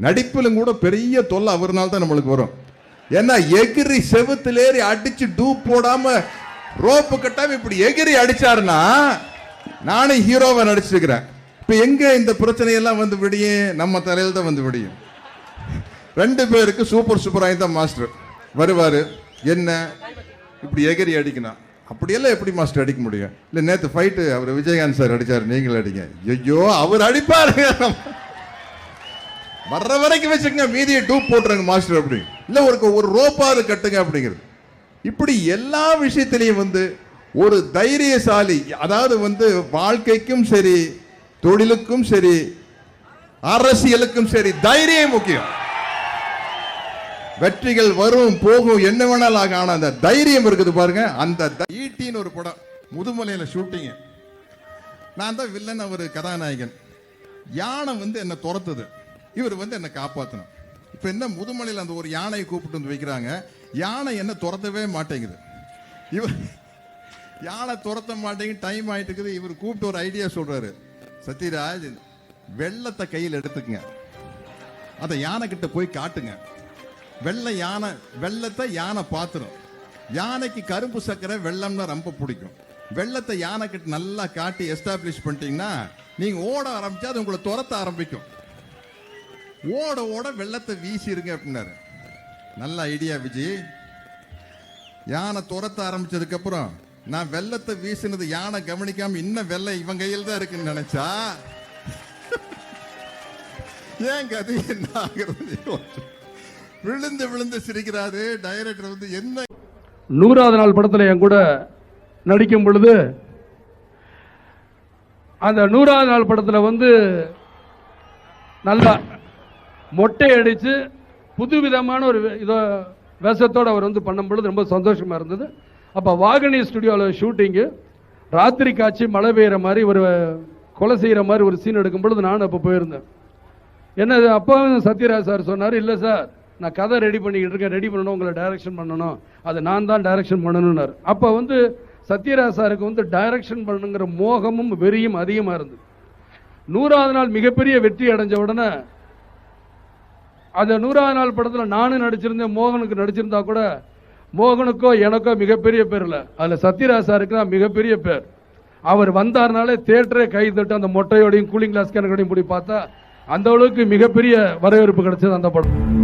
நடிப்பிலும் கூட பெரிய தொல்லை அவர்னால தான் நம்மளுக்கு வரும். ஏன்னா எகிரி செவுத்துல ஏறி அடிச்சு டூப் போடாம ரோப்பு கட்டாம இப்படி எகிரி அடிச்சாருன்னா நானும் ஹீரோவை நடிச்சிருக்கிறேன் இப்போ எங்க இந்த பிரச்சனையெல்லாம் வந்து விடியும்? நம்ம தலையில் தான் வந்து விடியும். ரெண்டு பேருக்கு சூப்பர் சூப்பராக தான் மாஸ்டர். வருவார். என்ன? இப்படி எகிரி அடிக்கணும். அப்படியெல்லாம் எப்படி மாஸ்டர் அடிக்க முடியும்? இல்லை நேற்று ஃபைட்டு அவர் விஜயகாந்த் சார் அடித்தார் நீங்கள் அடிங்க. ஐயோ அவர் அடிப்பாரு வர்ற வரைக்கும் வச்சுக்கங்க மீதியை டூப் போட்டுருங்க மாஸ்டர் அப்படி. இல்லை ஒரு ஒரு ரோப்பாவது கட்டுங்க அப்படிங்கிறது. இப்படி எல்லா விஷயத்திலையும் வந்து ஒரு தைரியசாலி அதாவது வந்து வாழ்க்கைக்கும் சரி தொழிலுக்கும் சரி அரசியலுக்கும் சரி தைரியம் முக்கியம். வெற்றிகள் வரும் போகும் என்ன வேணாலும் ஆகும் ஆனால் அந்த தைரியம் இருக்குது பாருங்க அந்த ஈட்டின்னு ஒரு படம் முதுமலையில் ஷூட்டிங் நான் தான் வில்லன் அவர் கதாநாயகன். யானை வந்து என்னை துரத்துது. இவர் வந்து என்னை காப்பாற்றணும் இப்போ என்ன முதுமலையில் அந்த ஒரு யானையை கூப்பிட்டு வந்து வைக்கிறாங்க. யானை என்ன துரத்தவே மாட்டேங்குது. இவர் யானை துரத்த மாட்டேங்குது டைம் ஆயிட்டு இருக்குது. இவர் கூப்பிட்டு ஒரு ஐடியா சொல்கிறாரு சத்யராஜ் வெள்ளத்தை கையில் எடுத்துக்கங்க. அதை யானை கிட்ட போய் காட்டுங்க. வெள்ளை யானை வெள்ளத்தை யானை பார்த்துடும் யானைக்கு கரும்பு சக்கரை வெள்ளம்னா ரொம்ப பிடிக்கும். வெள்ளத்தை யானை கிட்ட நல்லா காட்டி எஸ்டாப்ளிஷ் பண்ணிட்டீங்கன்னா நீங்க ஓட ஆரம்பிச்சா அது உங்களை துரத்த ஆரம்பிக்கும். ஓட ஓட வெள்ளத்தை வீசிருங்க அப்படின்னாரு. நல்ல ஐடியா விஜய் யானை துரத்த ஆரம்பிச்சதுக்கப்புறம் நான் வெள்ளத்தை வீசினது யானை கவனிக்காம இன்னும் வெள்ளை இவன் கையில் தான் இருக்குன்னு நினைச்சா? ஏன் கதை என்ன ஆகிறது? விழுந்து விழுந்து சிரிக்கிறாரு. டைரக்டர் வந்து என்ன? நூறாவது நாள் படத்தில் என் கூட நடிக்கும் பொழுது அந்த நூறாவது நாள் படத்தில் வந்து நல்லா மொட்டை அடித்து புதுவிதமான ஒரு இதோ வேஷத்தோடு அவர் வந்து பண்ணும் பொழுது ரொம்ப சந்தோஷமாக இருந்தது. அப்போ வாகனி ஸ்டுடியோவில் ஷூட்டிங்கு ராத்திரி காட்சி மழை பெய்கிற மாதிரி ஒரு கொலை செய்கிற மாதிரி ஒரு சீன் எடுக்கும் பொழுது நானும் அப்போ போயிருந்தேன். என்னது அப்போ சத்யராஜ் சார் சொன்னார் இல்லை சார் நான் கதை ரெடி பண்ணிக்கிட்டு இருக்கேன் ரெடி பண்ணணும் உங்களை டைரக்ஷன் பண்ணணும். அது நான் தான் டைரக்ஷன் பண்ணணும்னார். அப்போ வந்து சத்யராஜ் சாருக்கு வந்து டைரக்ஷன் பண்ணணுங்கிற மோகமும் வெறியும் அதிகமாக இருந்தது. நூறாவது நாள் மிகப்பெரிய வெற்றி அடைஞ்ச உடனே அந்த நூறாவது நாள் படத்தில் நானும் நடிச்சிருந்தேன் மோகனுக்கு நடிச்சிருந்தா கூட மோகனுக்கோ எனக்கோ மிகப்பெரிய பேர் இல்லை. அதில் சத்யராஜ் சாருக்கு தான் மிகப்பெரிய பேர். அவர் வந்தார்னாலே தேட்டரே கை தட்டு அந்த மொட்டையோடையும் கூலிங் கிளாஸ் கணக்கோடையும் போய் பார்த்தா அந்த அளவுக்கு மிகப்பெரிய வரவேற்பு கிடைச்சது அந்த படம்.